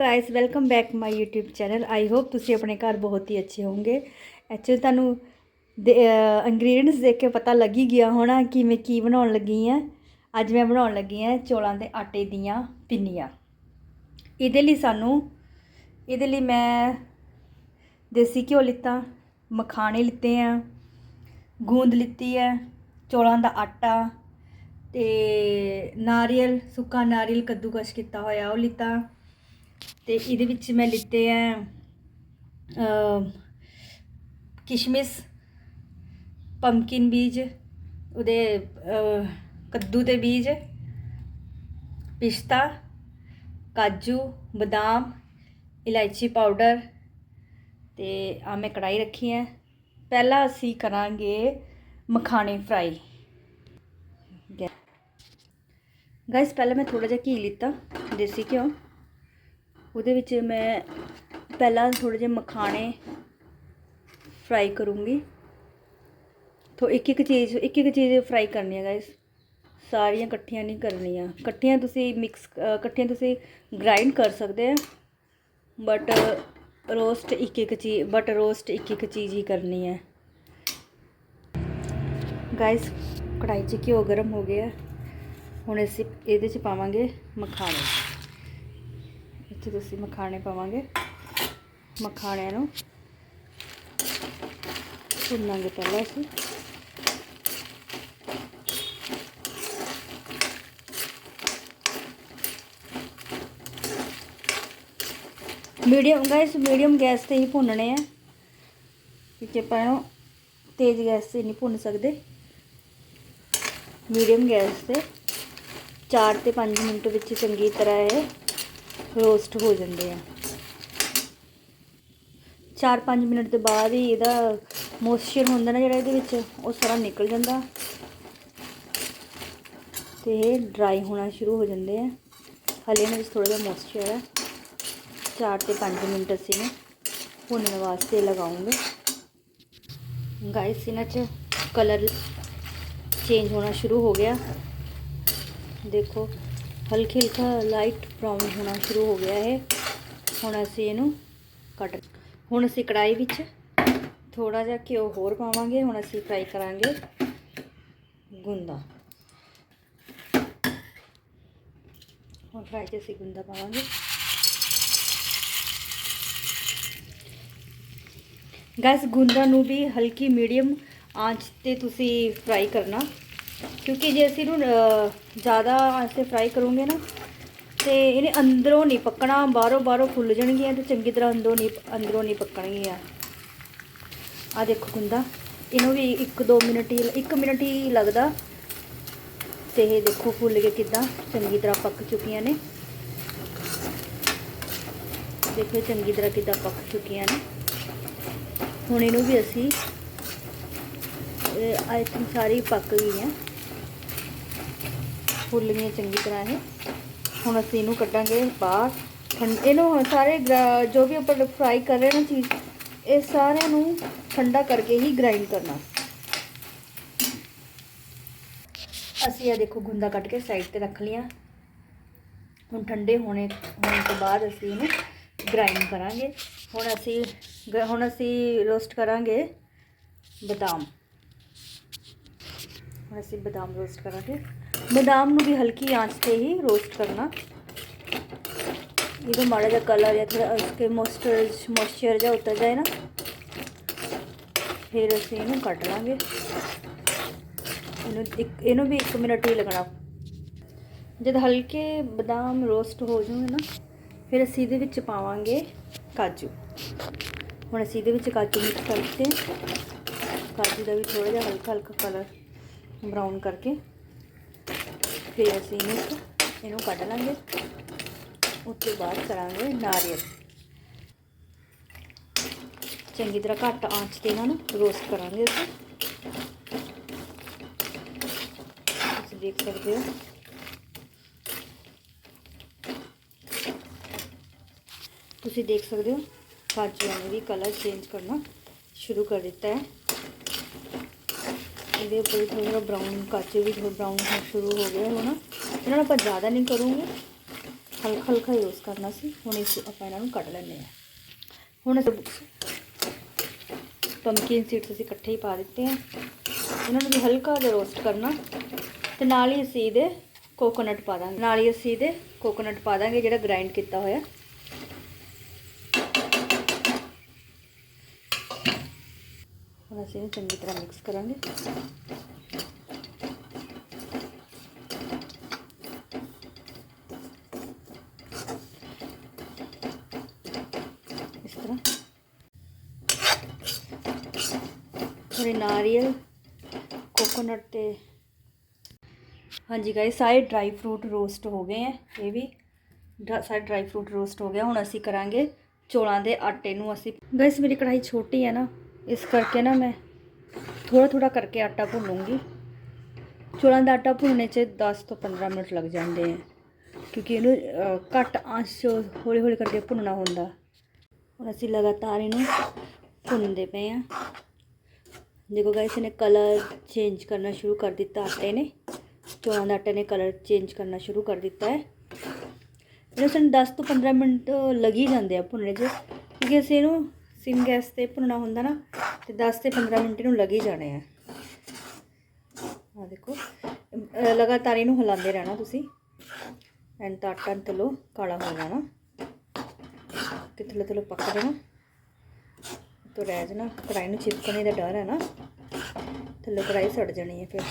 Guys welcome back my YouTube channel I hope ਤੁਸੀਂ ਆਪਣੇ ਘਰ ਬਹੁਤ ਹੀ ਅੱਛੇ ਹੋਵੋਗੇ। ਐਕਚੁਅਲੀ ਤੁਹਾਨੂੰ ਇੰਗਰੀਡੀਅੰਟਸ ਦੇਖ ਕੇ ਪਤਾ ਲੱਗ ਹੀ ਗਿਆ ਹੋਣਾ ਕਿ ਮੈਂ ਕੀ ਬਣਾਉਣ ਲੱਗੀ ਆ। ਅੱਜ ਮੈਂ ਬਣਾਉਣ ਲੱਗੀ ਆ ਚੌਲਾਂ ਦੇ ਆਟੇ ਦੀਆਂ ਪਿੰਨੀਆਂ। ਇਹਦੇ ਲਈ ਸਾਨੂੰ, ਇਹਦੇ ਲਈ ਮੈਂ ਦੇਸੀ ਘਿਓ ਲਿੱਤਾ, ਮਖਾਣੇ ਲਿੱਤੇ ਆ, ਗੂੰਦ ਲਿੱਤੀ ਹੈ ਚੌਲਾਂ ਦਾ ਆਟਾ ਤੇ ਨਾਰੀਅਲ, ਸੁੱਕਾ ਨਾਰੀਅਲ ਕੱਦੂਕਸ਼ ਕੀਤਾ ਹੋਇਆ ਉਹ ਲਿੱਤਾ। ਤੇ ਇਹਦੇ ਵਿੱਚ ਮੈਂ ਲਿੱਤੇ ਆ ਕਿਸ਼ਮਿਸ਼ ਪੰਪਕਿਨ ਬੀਜ, ਉਹਦੇ ਕੱਦੂ ਦੇ ਬੀਜ, ਪਿਸਤਾ, ਕਾਜੂ, ਬਦਾਮ, ਇਲਾਇਚੀ ਪਾਊਡਰ ਤੇ ਆ ਮੈਂ ਕੜਾਈ ਰੱਖੀ ਹੈ ਪਹਿਲਾਂ ਅਸੀਂ ਕਰਾਂਗੇ ਮਖਾਣੇ ਫਰਾਈ ਗਾਇਸ ਪਹਿਲਾਂ ਮੈਂ ਥੋੜਾ ਜਿਹਾ ਘੀ ਲਿੱਤਾ, ਦੇਸੀ ਘਿਓ। ਉਹਦੇ ਵਿੱਚ ਮੈਂ ਪਹਿਲਾਂ ਥੋੜੇ ਜਿਹੇ ਮਖਾਣੇ ਫਰਾਈ ਕਰੂੰਗੀ। ਤੋ ਇੱਕ ਇੱਕ ਚੀਜ਼, ਇੱਕ ਇੱਕ ਚੀਜ਼ ਫਰਾਈ ਕਰਨੀ ਹੈ ਗਾਇਸ ਸਾਰੀਆਂ ਇਕੱਠੀਆਂ ਨਹੀਂ ਕਰਨੀਆਂ। ਇਕੱਠੀਆਂ ਤੁਸੀਂ ਮਿਕਸ ਇਕੱਠੀਆਂ ਤੁਸੀਂ ਗ੍ਰਾਈਂਡ ਕਰ ਸਕਦੇ ਆ। ਬਟ ਰੋਸਟ ਇੱਕ ਇੱਕ ਚੀਜ਼ ਬਟ ਰੋਸਟ ਇੱਕ ਇੱਕ ਚੀਜ਼ ਹੀ ਕਰਨੀ ਹੈ। ਗਾਇਸ ਕੜਾਈ 'ਚ ਘਿਓ ਗਰਮ ਹੋ ਗਿਆ। ਹੁਣ ਅਸੀਂ ਇਹਦੇ 'ਚ ਪਾਵਾਂਗੇ ਮਖਾਣੇ। ਇੱਥੇ ਤੁਸੀਂ ਮਖਾਣੇ ਪਾਵਾਂਗੇ। ਮਖਾਣਿਆਂ ਨੂੰ। ਭੁੰਨਾਂਗੇ ਪਹਿਲਾਂ ਅਸੀਂ। ਮੀਡੀਅਮ ਗੈਸ ਮੀਡੀਅਮ ਗੈਸ ਤੇ ਹੀ ਭੁੰਨਣੇ ਆ। ਕਿਉਂਕਿ ਆਪਾਂ ਇਹਨੂੰ ਤੇਜ਼ ਗੈਸ ਤੇ ਨਹੀਂ ਭੁੰਨ ਸਕਦੇ। ਮੀਡੀਅਮ ਗੈਸ ਤੇ 4 ਤੇ 5 ਮਿੰਟ ਵਿੱਚ ਚੰਗੀ ਤਰ੍ਹਾਂ ਇਹ ਰੋਸਟ ਹੋ ਜਾਂਦੇ ਆ। 4-5 ਮਿੰਟ ਦੇ ਬਾਅਦ ਹੀ ਇਹਦਾ ਮੋਇਸਚਰ ਹੁੰਦਾ ਨਾ ਜਿਹੜਾ ਇਹਦੇ ਵਿੱਚ, ਉਹ ਸਾਰਾ ਨਿਕਲ ਜਾਂਦਾ। ਤੇ ਇਹ ਡਰਾਈ ਹੋਣਾ ਸ਼ੁਰੂ ਹੋ ਜਾਂਦੇ ਆ। ਹਲੇ ਇਹਨਾਂ ਵਿੱਚ ਥੋੜਾ ਜਿਹਾ ਮੋਇਸਚਰ ਹੈ। 4 ਤੇ 5 ਮਿੰਟ ਅਸੀਂ ਇਹਨੂੰ ਭੁੰਨਣ ਵਾਸਤੇ ਲਗਾਉਂਗੇ। ਗਾਇਸ ਇਹਨਾਂ 'ਚ ਕਲਰ ਚੇਂਜ ਹੋਣਾ ਸ਼ੁਰੂ ਹੋ ਗਿਆ। ਦੇਖੋ ਹਲਕੀ ਹਲਕਾ ਲਾਈਟ ਬ੍ਰਾਊਨ ਹੋਣਾ ਸ਼ੁਰੂ ਹੋ ਗਿਆ ਹੈ ਹੁਣ ਅਸੀਂ ਇਹਨੂੰ ਕੱਟ ਹੁਣ ਅਸੀਂ ਕੜਾਈ ਵਿੱਚ ਥੋੜਾ ਜਿਹਾ ਘਿਓ ਹੋਰ ਪਾਵਾਂਗੇ। ਹੁਣ ਅਸੀਂ ਫਰਾਈ ਕਰਾਂਗੇ ਗੁੰਦਾ। ਹੁਣ ਫਰਾਈ 'ਚ ਅਸੀਂ ਗੁੰਦਾ ਪਾਵਾਂਗੇ। ਗੈਸ ਗੁੰਦਾ ਨੂੰ ਵੀ ਹਲਕੀ ਮੀਡੀਅਮ ਆਂਚ ਤੇ ਤੁਸੀਂ ਫਰਾਈ ਕਰਨਾ। ਕਿਉਂਕਿ ਜੇ ਅਸੀਂ ਇਹਨੂੰ ਜ਼ਿਆਦਾ ਆਂਚ ਫਰਾਈ ਕਰੋਗੇ ਨਾ, ਤੇ ਇਹਨੇ ਅੰਦਰੋਂ ਨਹੀਂ ਪੱਕਣਾ, ਬਾਹਰੋਂ ਬਾਹਰੋਂ ਫੁੱਲ ਜਾਣਗੀਆਂ ਤੇ ਚੰਗੀ ਤਰ੍ਹਾਂ ਅੰਦਰੋਂ ਨਹੀਂ ਅੰਦਰੋਂ ਨਹੀਂ ਪੱਕਣਗੀਆਂ। ਆ ਦੇਖੋ ਗੁੰਦਾ ਇਹਨੂੰ ਵੀ 1-2 ਮਿੰਟ ਹੀ 1 ਮਿੰਟ ਹੀ ਲੱਗਦਾ। ਤੇ ਇਹ ਦੇਖੋ ਫੁੱਲ ਕੇ ਕਿਦਾਂ, ਚੰਗੀ ਤਰ੍ਹਾਂ ਪੱਕ ਚੁੱਕੀਆਂ ਨੇ। ਦੇਖੋ ਚੰਗੀ ਤਰ੍ਹਾਂ ਕਿਦਾਂ ਪੱਕ ਚੁੱਕੀਆਂ ਨੇ। ਹੁਣ ਇਹਨੂੰ ਵੀ ਅਸੀਂ ਆਈ ਥਿੰਕ ਸਾਰੀ ਪੱਕ ਗਈਆਂ। ਫੁੱਲ ਗਈਆਂ ਚੰਗੀ ਤਰ੍ਹਾਂ ਇਹ। ਹੁਣ ਅਸੀਂ ਇਹਨੂੰ ਕੱਢਾਂਗੇ ਬਾਹਰ। ਠੰਡ ਇਹਨੂੰ ਸਾਰੇ ਗਰਾ- ਜੋ ਵੀ ਆਪਾਂ ਫਰਾਈ ਕਰ ਰਹੇ ਨਾ ਚੀਜ਼, ਇਹ ਸਾਰਿਆਂ ਨੂੰ ਠੰਡਾ ਕਰਕੇ ਹੀ ਗ੍ਰਾਈਂਡ ਕਰਨਾ। ਅਸੀਂ ਇਹ ਦੇਖੋ ਗੁੰਦਾ ਕੱਟ ਕੇ ਸਾਈਡ ਤੇ ਰੱਖ ਲਿਆ ਹੁਣ ਠੰਡੇ ਹੋਣੇ ਹੋਣ ਤੋਂ ਬਾਅਦ ਅਸੀਂ ਇਹਨੂੰ ਗ੍ਰਾਈਂਡ ਕਰਾਂਗੇ। ਹੁਣ ਅਸੀਂ ਗ- ਹੁਣ ਅਸੀਂ ਰੋਸਟ ਕਰਾਂਗੇ ਬਦਾਮ। ਹੁਣ ਅਸੀਂ ਬਦਾਮ ਰੋਸਟ ਕਰਾਂਗੇ। ਬਦਾਮ ਨੂੰ ਵੀ ਹਲਕੀ ਆਂਚ ਤੇ ਹੀ ਰੋਸਟ ਕਰਨਾ। ਇਹਦਾ ਮਾੜਾ ਜਿਹਾ ਕਲਰ ਜਾਂ ਥੋੜਾ ਉਸਕੇ ਮੋਇਸਚਰ ਮੋਇਸਚਰ ਜਿਹਾ ਉਤਰ ਜਾਏ ਨਾ, ਫਿਰ ਅਸੀਂ ਇਹਨੂੰ ਕੱਟ ਲਾਂਗੇ। ਇਹਨੂੰ ਇੱਕ, ਇਹਨੂੰ ਵੀ 1 ਮਿੰਟ ਹੀ ਲੱਗਣਾ। ਜਦ ਹਲਕੇ ਬਦਾਮ ਰੋਸਟ ਹੋ ਜਾਣਗੇ ਨਾ, ਫਿਰ ਅਸੀਂ ਇਹਦੇ ਵਿੱਚ ਪਾਵਾਂਗੇ ਕਾਜੂ। ਹੁਣ ਅਸੀਂ ਇਹਦੇ ਵਿੱਚ ਕਾਜੂ ਮਿਕਸ ਕਰ ਕਾਜੂ ਦਾ ਵੀ ਥੋੜਾ ਜਿਹਾ ਹਲਕਾ ਹਲਕਾ ਕਲਰ ਬਰਾਊਨ ਕਰਕੇ ਫਿਰ ਅਸੀਂ ਇਹਨੂੰ ਇਹਨੂੰ ਕੱਢ ਲਾਂਗੇ। ਉਸ ਤੋਂ ਬਾਅਦ ਕਰਾਂਗੇ ਨਾਰੀਅਲ। ਚੰਗੀ ਤਰ੍ਹਾਂ ਘੱਟ ਆਂਚ ਤੇ ਇਹਨਾਂ ਨੂੰ ਰੋਸਟ ਕਰਾਂਗੇ ਅਸੀਂ। ਤੁਸੀਂ ਦੇਖ ਸਕਦੇ ਹੋ। ਤੁਸੀਂ ਦੇਖ ਸਕਦੇ ਹੋ ਕਾਜੂਆਂ ਨੇ ਵੀ ਕਲਰ ਚੇਂਜ ਕਰਨਾ ਸ਼ੁਰੂ ਕਰ ਦਿੱਤਾ ਹੈ। ਇਹਦੇ ਉੱਪਰ ਵੀ ਥੋੜਾ ਜਿਹਾ ਬਰਾਊਨ ਕਾਜੂ ਵੀ ਥੋੜਾ ਬਰਾਊਨ ਹੋਣਾ ਸ਼ੁਰੂ ਹੋ ਗਿਆ ਹੋਣਾ। ਇਹਨਾਂ ਨੂੰ ਆਪਾਂ ਜ਼ਿਆਦਾ ਨਹੀਂ ਕਰੂੰਗੇ। ਹਲਕਾ ਹਲਕਾ ਯੂਜ਼ ਕਰਨਾ ਸੀ। ਹੁਣ ਇਸ ਆਪਾਂ ਇਹਨਾਂ ਨੂੰ ਕੱਢ ਲੈਂਦੇ ਹਾਂ। ਹੁਣ ਅਸੀਂ ਪੰਪਕਿਨ ਸੀਡਸ ਅਸੀਂ ਇਕੱਠੇ ਹੀ ਪਾ ਦਿੱਤੇ ਆ। ਇਹਨਾਂ ਨੂੰ ਵੀ ਹਲਕਾ ਜਿਹਾ ਰੋਸਟ ਕਰਨਾ। ਤੇ ਨਾਲ ਹੀ ਅਸੀਂ ਇਹਦੇ ਕੋਕੋਨਟ ਪਾ ਦਾਂਗੇ। ਨਾਲ ਹੀ ਅਸੀਂ ਇਹਦੇ ਕੋਕੋਨਟ ਪਾ ਦਾਂਗੇ, ਜਿਹੜਾ ਗ੍ਰਾਈਂਡ ਕੀਤਾ ਹੋਇਆ। ਹੁਣ ਅਸੀਂ ਇਹਨੂੰ ਚੰਗੀ ਤਰ੍ਹਾਂ ਮਿਕਸ ਕਰਾਂਗੇ। ਇਸ ਤਰ੍ਹਾਂ। ਥੋੜੇ ਨਾਰੀਅਲ ਕੋਕੋਨਟ ਤੇ ਹਾਂਜੀ ਗਾਇਸ ਸਾਰੇ ਡਰਾਈ ਫਰੂਟ ਰੋਸਟ ਹੋ ਗਏ ਆ, ਇਹ ਵੀ। ਸਾਰੇ ਡਰਾਈ ਫਰੂਟ ਰੋਸਟ ਹੋ ਗਿਆ ਹੁਣ ਅਸੀਂ ਕਰਾਂਗੇ ਚੋਲਾਂ ਦੇ ਆਟੇ ਨੂੰ ਅਸੀਂ। ਗਾਇਸ ਮੇਰੀ ਕੜਾਈ ਛੋਟੀ ਹੈ ਨਾ ਇਸ ਕਰਕੇ ਨਾ ਮੈਂ ਥੋੜਾ ਥੋੜਾ ਕਰਕੇ ਆਟਾ ਭੁੰਨੂੰਗੀ ਚੋਲਾਂ ਦਾ ਆਟਾ ਭੁੰਨਣੇ 'ਚ 10 ਤੋਂ 15 ਮਿੰਟ ਲੱਗ ਜਾਂਦੇ ਆ ਕਿਉਂਕਿ ਇਹਨੂੰ ਅ, ਘੱਟ ਆਂਚ 'ਚ ਹੌਲੀ ਹੌਲੀ ਕਰਕੇ ਭੁੰਨਣਾ ਹੁੰਦਾ ਹੁਣ ਅਸੀਂ ਲਗਾਤਾਰ ਇਹਨੂੰ ਭੁੰਨਦੇ ਪਏ ਆ ਦੇਖੋ ਗਾਇਸ ਇਹਨੇ ਕਲਰ ਚੇਂਜ ਕਰਨਾ ਸ਼ੁਰੂ ਕਰ ਦਿੱਤਾ ਆਟੇ ਨੇ ਚੌਲਾਂ ਦਾ ਆਟੇ ਨੇ ਕਲਰ ਚੇਂਜ ਕਰਨਾ ਸ਼ੁਰੂ ਕਰ ਦਿੱਤਾ ਹੈ ਇਹਨੂੰ ਸਾਨੂੰ 10 ਤੋਂ 15 ਮਿੰਟ ਲੱਗ ਹੀ ਜਾਂਦੇ ਆ ਭੁੰਨਣੇ 'ਚ ਕਿਉਂਕਿ ਅਸੀਂ ਇਹਨੂੰ ਸਿਮ ਗੈਸ ਤੇ ਭੁੰਨਣਾ ਹੁੰਦਾ ਨਾ, ਤੇ 10 ਤੇ 15 ਮਿੰਟ ਇਹਨੂੰ ਲੱਗ ਹੀ ਜਾਣੇ ਆ। ਆ ਦੇਖੋ ਲਗਾਤਾਰ ਇਹਨੂੰ ਹਿਲਾਉਂਦੇ ਰਹਿਣਾ ਤੁਸੀਂ। ਐਂ ਤਾਂ ਆਟਾ ਤਲੋ, ਕਾਲਾ ਹੋ ਜਾਣਾ। ਕਿ ਥੱਲੇ ਥੱਲੇ ਪੱਕ ਜਾਣਾ। ਤੋ ਰਹਿ ਜਾਣਾ। ਕੜਾਈ ਨੂੰ ਚਿਪਕਣੇ ਦਾ ਡਰ ਹੈ ਨਾ। ਥੱਲੇ ਕੜਾਈ ਸੜ ਜਾਣੀ ਹੈ ਫਿਰ।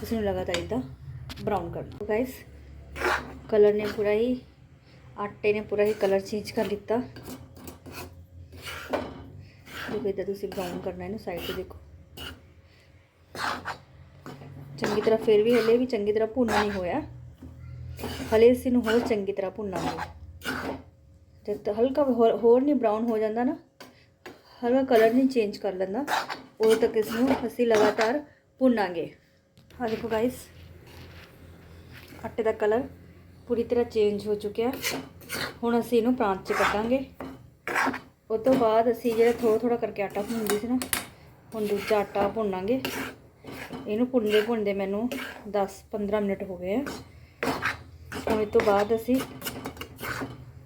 ਤੁਸੀਂ ਲਗਾਤਾਰ ਇਦਾਂ ਬਰਾਊਨ ਕਰਨਾ ਗਾਇਸ ਕਲਰ ਨੇ ਪੂਰਾ ਹੀ, ਆਟੇ ਨੇ ਪੂਰਾ ਹੀ ਕਲਰ ਚੇਂਜ ਕਰ ਦਿੱਤਾ। ਦੇਖੋ ਇਦਾਂ ਤੁਸੀਂ ਬਰਾਊਨ ਕਰਨਾ, ਇਹਨੂੰ ਸਾਈਡ ਤੇ ਦੇਖੋ। ਚੰਗੀ ਤਰ੍ਹਾਂ ਫਿਰ ਵੀ ਹਲੇ ਵੀ ਚੰਗੀ ਤਰ੍ਹਾਂ ਭੁੰਨਣਾ ਨਹੀਂ ਹੋਇਆ। ਹਲੇ ਇਸ ਨੂੰ ਹੋਰ ਚੰਗੀ ਤਰ੍ਹਾਂ ਭੁੰਨਾਂਗੇ ਜਦ ਤੱਕ ਹਲਕਾ ਹੋਰ ਹੋਰ ਨਹੀਂ ਬਰਾਊਨ ਹੋ ਜਾਂਦਾ ਨਾ, ਹਲਕਾ ਕਲਰ ਨਹੀਂ ਚੇਂਜ ਕਰ ਲੈਂਦਾ, ਉਦੋਂ ਤੱਕ ਇਸ ਨੂੰ ਅਸੀਂ ਲਗਾਤਾਰ ਭੁੰਨਾਂਗੇ। ਆ ਦੇਖੋ ਗਾਇਸ ਆਟੇ ਦਾ ਕਲਰ ਪੂਰੀ ਤਰ੍ਹਾਂ ਚੇਂਜ ਹੋ ਚੁੱਕਿਆ। ਹੁਣ ਅਸੀਂ ਇਹਨੂੰ ਪ੍ਰਾਂਤ 'ਚ ਕੱਢਾਂਗੇ। ਉਸ ਤੋਂ ਬਾਅਦ ਅਸੀਂ ਜਿਹੜਾ ਥੋੜਾ ਥੋੜਾ ਕਰਕੇ ਆਟਾ ਭੁੰਨਦੇ ਸੀ ਨਾ, ਹੁਣ ਦੂਜਾ ਆਟਾ ਭੁੰਨਾਂਗੇ। ਇਹਨੂੰ ਭੁੰਨਦੇ ਭੁੰਨਦੇ ਮੈਨੂੰ 10-15 ਮਿੰਟ ਹੋ ਗਏ ਆ। ਹੁਣ ਇਸ ਤੋਂ ਬਾਅਦ ਅਸੀਂ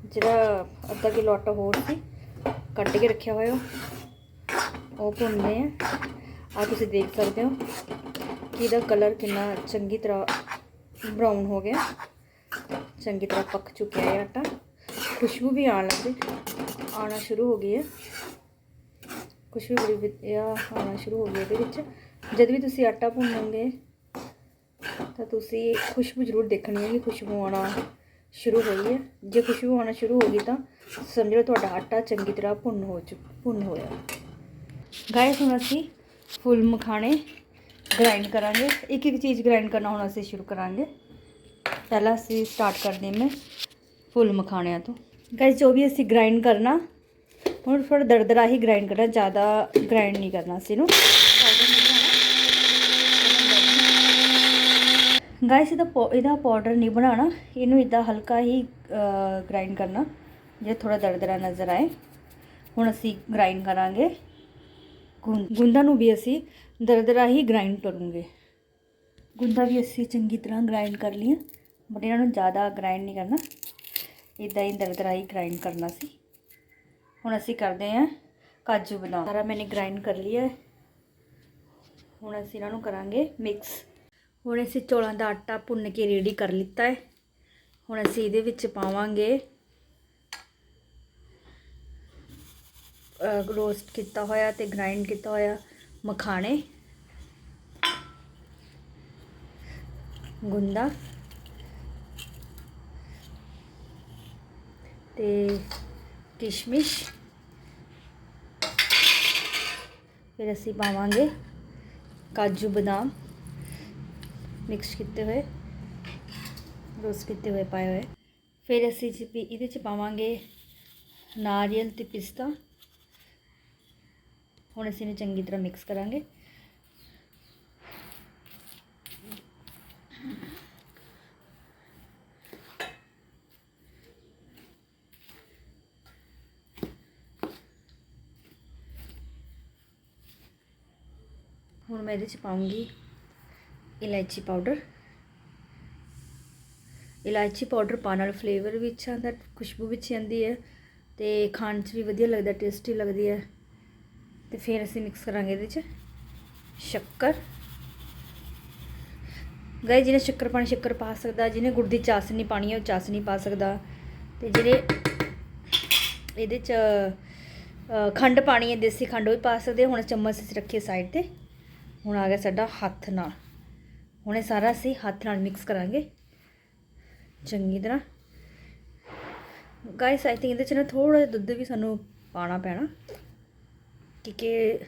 ਜਿਹੜਾ ਅੱਧਾ ਕਿਲੋ ਆਟਾ ਹੋਰ ਸੀ, ਕੱਢ ਕੇ ਰੱਖਿਆ ਹੋਇਆ, ਉਹ ਭੁੰਨਦੇ ਆ। ਆ ਤੁਸੀਂ ਦੇਖ ਸਕਦੇ ਹੋ ਕਿ ਇਹਦਾ ਕਲਰ ਕਿੰਨਾ ਚੰਗੀ ਤਰ੍ਹਾਂ ਬਰਾਊਨ ਹੋ ਗਿਆ। ਚੰਗੀ ਤਰ੍ਹਾਂ ਪੱਕ ਚੁੱਕਿਆ ਹੈ ਆਟਾ। ਖੁਸ਼ਬੂ ਵੀ ਆਉਣ ਲੱਗ ਗਈ। ਆਉਣਾ ਸ਼ੁਰੂ ਹੋ ਗਈ ਹੈ। ਖੁਸ਼ਬੂ ਬੜੀ ਵਧੀਆ ਆਉਣਾ ਸ਼ੁਰੂ ਹੋ ਗਈ ਇਹਦੇ ਵਿੱਚ। ਜਦ ਵੀ ਤੁਸੀਂ ਆਟਾ ਭੁੰਨੋਗੇ, ਤਾਂ ਤੁਸੀਂ ਖੁਸ਼ਬੂ ਜ਼ਰੂਰ ਦੇਖਣੀ ਹੈ ਕਿ ਖੁਸ਼ਬੂ ਆਉਣਾ ਸ਼ੁਰੂ ਹੋਈ ਹੈ। ਜੇ ਖੁਸ਼ਬੂ ਆਉਣਾ ਸ਼ੁਰੂ ਹੋ ਗਈ ਤਾਂ ਸਮਝ ਲਓ ਤੁਹਾਡਾ ਆਟਾ ਚੰਗੀ ਤਰ੍ਹਾਂ ਭੁੰਨ ਹੋ ਚੁੱਕ ਭੁੰਨ ਹੋਇਆ। ਗਾਇਸ ਹੁਣ ਅਸੀਂ ਫੁੱਲ ਮਖਾਣੇ ਗ੍ਰਾਈਂਡ ਕਰਾਂਗੇ। ਇੱਕ ਇੱਕ ਚੀਜ਼ ਗ੍ਰਾਈਂਡ ਕਰਨਾ ਹੁਣ ਅਸੀਂ ਸ਼ੁਰੂ ਕਰਾਂਗੇ। ਪਹਿਲਾਂ ਅਸੀਂ ਸਟਾਰਟ ਕਰਦੇ ਹਾਂ ਫੁੱਲ ਮਖਾਣਿਆਂ ਤੋਂ। ਗਾਇਸ ਜੋ ਵੀ ਅਸੀਂ ਗ੍ਰਾਈਂਡ ਕਰਨਾ, ਹੁਣ ਥੋੜਾ ਦਰਦਰਾ ਹੀ ਗ੍ਰਾਈਂਡ ਕਰਨਾ, ਜ਼ਿਆਦਾ ਗ੍ਰਾਈਂਡ ਨਹੀਂ ਕਰਨਾ ਅਸੀਂ ਇਹਨੂੰ। ਗਾਇਸ ਇਹਦਾ ਪੌ- ਇਹਦਾ ਪਾਊਡਰ ਨਹੀਂ ਬਣਾਉਣਾ, ਇਹਨੂੰ ਇਦਾਂ ਹਲਕਾ ਹੀ ਗ੍ਰਾਈਂਡ ਕਰਨਾ, ਜੇ ਥੋੜਾ ਦਰਦਰਾ ਨਜ਼ਰ ਆਏ। ਹੁਣ ਅਸੀਂ ਗ੍ਰਾਈਂਡ ਕਰਾਂਗੇ। ਗੁੰ- ਗੁੰਦਾ ਨੂੰ ਵੀ ਅਸੀਂ ਦਰਦਰਾ ਹੀ ਗ੍ਰਾਈਂਡ ਕਰੂੰਗੇ। ਗੁੰਦਾ ਵੀ ਅਸੀਂ ਚੰਗੀ ਤਰ੍ਹਾਂ ਗ੍ਰਾਈਂਡ ਕਰ ਲਿਆ ਬਟ ਇਹਨਾਂ ਨੂੰ ਜ਼ਿਆਦਾ ਗ੍ਰਾਈਂਡ ਨਹੀਂ ਕਰਨਾ। ਇਦਾਂ ਹੀ ਦਰਦਰਾ ਹੀ ਗ੍ਰਾਈਂਡ ਕਰਨਾ ਸੀ। ਹੁਣ ਅਸੀਂ ਕਰਦੇ ਹਾਂ ਕਾਜੂ ਬਦਾਮ। ਸਾਰਾ ਮੈਨੇ ਗ੍ਰਾਈਂਡ ਕਰ ਲਿਆ ਹੈ। ਹੁਣ ਅਸੀਂ ਇਹਨਾਂ ਨੂੰ ਕਰਾਂਗੇ ਮਿਕਸ ਹੁਣ ਅਸੀਂ ਚੌਲਾਂ ਦਾ ਆਟਾ ਭੁੰਨ ਕੇ ਰੈਡੀ ਕਰ ਲਿੱਤਾ ਹੈ। ਹੁਣ ਅਸੀਂ ਇਹਦੇ ਵਿੱਚ ਪਾਵਾਂਗੇ ਰੋਸਟ ਕੀਤਾ ਹੋਇਆ ਤੇ ਗ੍ਰਾਈਂਡ ਕੀਤਾ ਹੋਇਆ ਮਖਾਣੇ। ਗੁੰਦਾ। ਤੇ ਕਿਸ਼ਮਿਸ਼। ਫਿਰ ਅਸੀਂ ਪਾਵਾਂਗੇ ਕਾਜੂ ਬਦਾਮ ਮਿਕਸ ਕੀਤੇ ਹੋਏ ਰੋਸ ਕੀਤੇ ਹੋਏ, ਪਾਏ ਹੋਏ। ਫਿਰ ਅਸੀਂ ਇਹਦੇ ਚ ਪਾਵਾਂਗੇ ਨਾਰੀਅਲ ਤੇ ਪਿਸਤਾ। ਹੁਣ ਅਸੀਂ ਇਹਨੂੰ ਚੰਗੀ ਤਰ੍ਹਾਂ ਮਿਕਸ ਕਰਾਂਗੇ। ਹੁਣ ਇਹਦੇ ਚ ਪਾਉਂਗੀ ਇਲਾਇਚੀ ਪਾਊਡਰ ਇਲਾਇਚੀ ਪਾਊਡਰ ਪਾਉਣ ਨਾਲ ਫਲੇਵਰ ਵੀ ਅੱਛਾ ਆਉਂਦਾ, ਖੁਸ਼ਬੂ ਵੀ ਅੱਛੀ ਆਉਂਦੀ ਹੈ ਤੇ ਖਾਣ 'ਚ ਵੀ ਵਧੀਆ ਲੱਗਦਾ ਟੇਸਟੀ ਲੱਗਦੀ ਹੈ। ਤੇ ਫਿਰ ਅਸੀਂ ਮਿਕਸ ਕਰਾਂਗੇ ਇਹਦੇ 'ਚ ਸ਼ੱਕਰ। ਗਏ ਜਿਹਨੇ ਸ਼ੱਕਰ ਪਾਣੀ ਸ਼ੱਕਰ ਪਾ ਸਕਦਾ, ਜਿਹਨੇ ਗੁੜ ਦੀ ਚਾਸਨੀ ਪਾਣੀ ਹੈ, ਉਹ ਚਾਸਨੀ ਪਾ ਸਕਦਾ। ਤੇ ਜਿਹੜੇ ਇਹਦੇ 'ਚ ਖੰਡ ਪਾਣੀ ਹੈ, ਦੇਸੀ ਖੰਡ, ਉਹ ਵੀ ਪਾ ਸਕਦੇ, ਹੁਣ ਚਮਚ ਅਸੀਂ ਰੱਖੀਏ ਸਾਈਡ ਤੇ। ਹੁਣ ਆ ਗਿਆ ਸਾਡਾ ਹੱਥ ਨਾਲ। ਹੁਣ ਇਹ ਸਾਰਾ ਅਸੀਂ ਹੱਥ ਨਾਲ ਮਿਕਸ ਕਰਾਂਗੇ। ਚੰਗੀ ਤਰ੍ਹਾਂ। ਗਾਇਸ ਆਈ ਥਿੰਕ ਇਹਦੇ 'ਚ ਨਾ ਥੋੜਾ ਜਿਹਾ ਦੁੱਧ ਵੀ ਸਾਨੂੰ ਪਾਣਾ ਪੈਣਾ। ਕਿਉਂਕਿ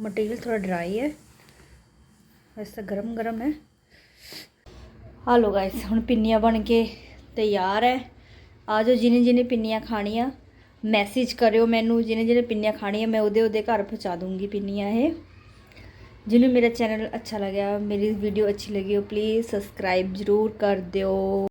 ਮਟੀਰੀਅਲ ਥੋੜਾ ਡਰਾਈ ਹੈ। ਵੈਸੇ ਤਾਂ ਗਰਮ ਗਰਮ ਹੈ। ਆ ਲੋ ਗਾਇਸ ਹੁਣ ਪਿੰਨੀਆਂ ਬਣ ਕੇ ਤਿਆਰ ਹੈ। ਆ ਜਾਓ, ਜਿਹਨੇ ਜਿਹਨੇ ਪਿੰਨੀਆਂ ਖਾਣੀਆਂ ਮੈਸੇਜ ਕਰਿਓ ਮੈਨੂੰ। ਜਿਹਨੇ ਜਿਹਨੇ ਪਿੰਨੀਆਂ ਖਾਣੀਆਂ, ਮੈਂ ਉਹਦੇ ਉਹਦੇ ਘਰ ਪਹੁੰਚਾ ਦੂੰਗੀ ਪਿੰਨੀਆਂ ਇਹ। ਜਿਹਨੂੰ ਮੇਰਾ ਚੈਨਲ ਅੱਛਾ ਲੱਗਿਆ, ਮੇਰੀ ਵੀਡੀਓ ਅੱਛੀ ਲੱਗੀ ਹੋ ਪਲੀਜ਼ ਸਬਸਕ੍ਰਾਈਬ ਜ਼ਰੂਰ ਕਰ ਦਿਓ।